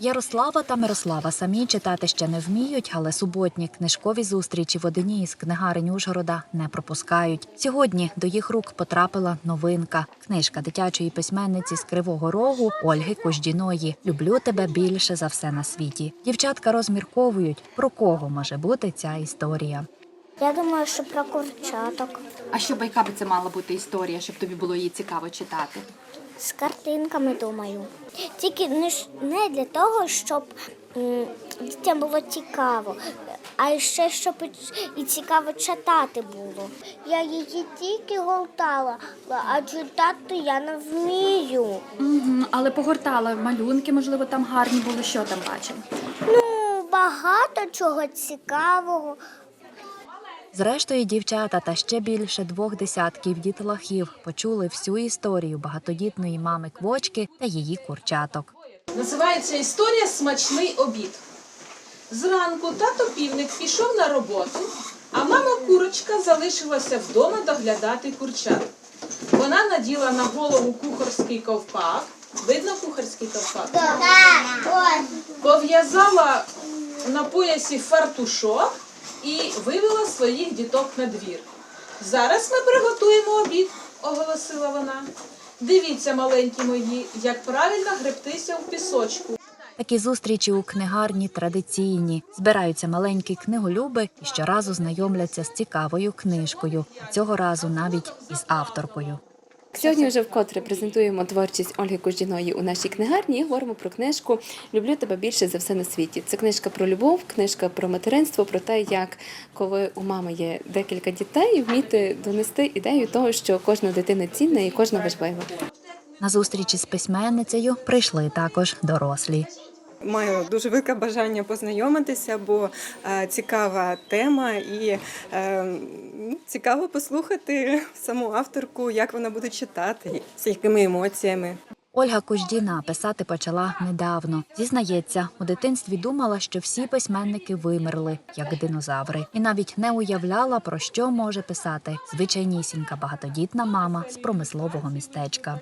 Ярослава та Мирослава самі читати ще не вміють, але суботні книжкові зустрічі в одній із книгарень Ужгорода не пропускають. Сьогодні до їх рук потрапила новинка книжка дитячої письменниці з Кривого Рогу Ольги Кождіної. Люблю тебе більше за все на світі. Дівчатка розмірковують, про кого може бути ця історія. Я думаю, що про курчаток А що яка би це мала бути історія, щоб тобі було її цікаво читати? з картинками думаю. Тільки не, для того, щоб дітям було цікаво, а ще щоб і- і цікаво читати було. Я її тільки голтала, а читати я не вмію. Угу, але погортала малюнки, можливо, там гарні були. Що там бачив? Ну, багато чого цікавого. Зрештою, дівчата та ще більше двох десятків дітлахів почули всю історію багатодітної мами квочки та її курчаток. Називається історія Смачний обід. Зранку тато півник пішов на роботу, а мама курочка залишилася вдома доглядати курчат. Вона наділа на голову кухарський ковпак. Видно кухарський ковпак? Пов'язала на поясі фартушок і вивела своїх діток на двір. Зараз ми приготуємо обід, оголосила вона. Дивіться, маленькі мої, як правильно гребтися в пісочку. Такі зустрічі у книгарні традиційні. Збираються маленькі книголюби і щоразу знайомляться з цікавою книжкою. Цього разу навіть із авторкою. Сьогодні вже вкотре презентуємо творчість Ольги Куждіної у нашій книгарні і говоримо про книжку Люблю тебе більше за все на світі. Це книжка про любов, книжка про материнство, про те, як коли у мами є декілька дітей, вміти донести ідею того, що кожна дитина цінна і кожна важлива. На зустрічі з письменницею прийшли також дорослі. Маю дуже велике бажання познайомитися, бо е, цікава тема і е, цікаво послухати саму авторку, як вона буде читати, з якими емоціями. Ольга Куждіна писати почала недавно. Зізнається, у дитинстві думала, що всі письменники вимерли, як динозаври, і навіть не уявляла, про що може писати звичайнісінька багатодітна мама з промислового містечка.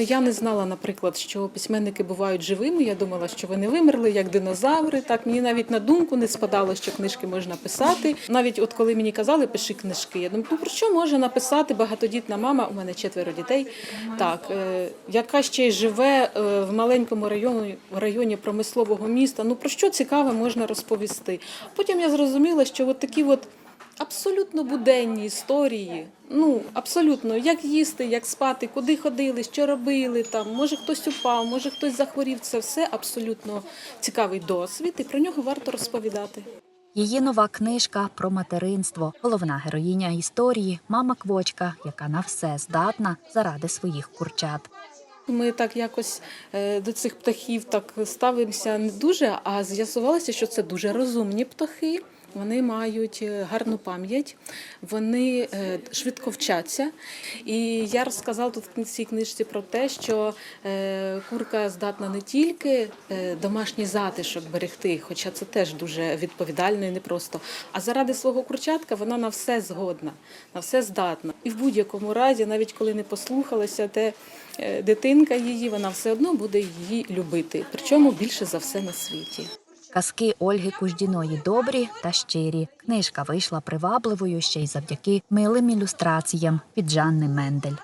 Я не знала, наприклад, що письменники бувають живими. Я думала, що вони вимерли як динозаври. Так мені навіть на думку не спадало, що книжки можна писати. Навіть от коли мені казали, пиши книжки, я думаю, ну про що може написати багатодітна мама? У мене четверо дітей. Так, е, яка ще й живе е, в маленькому районі, в районі промислового міста. Ну про що цікаве можна розповісти? Потім я зрозуміла, що от такі от. Абсолютно буденні історії. Ну, абсолютно, як їсти, як спати, куди ходили, що робили там. Може хтось упав, може хтось захворів. Це все абсолютно цікавий досвід, і про нього варто розповідати. Її нова книжка про материнство. Головна героїня історії мама Квочка, яка на все здатна заради своїх курчат. Ми так якось е, до цих птахів так ставимося не дуже, а з'ясувалося, що це дуже розумні птахи. Вони мають е, гарну пам'ять, вони е, швидко вчаться. І я розказала тут в цій книжці про те, що е, курка здатна не тільки домашній затишок берегти, хоча це теж дуже відповідально і непросто, а заради свого курчатка вона на все згодна, на все здатна. І в будь-якому разі, навіть коли не послухалася, те дитинка її, вона все одно буде її любити. Причому більше за все на світі. Казки Ольги Куждіної добрі та щирі. Книжка вийшла привабливою ще й завдяки милим ілюстраціям від Жанни Мендель.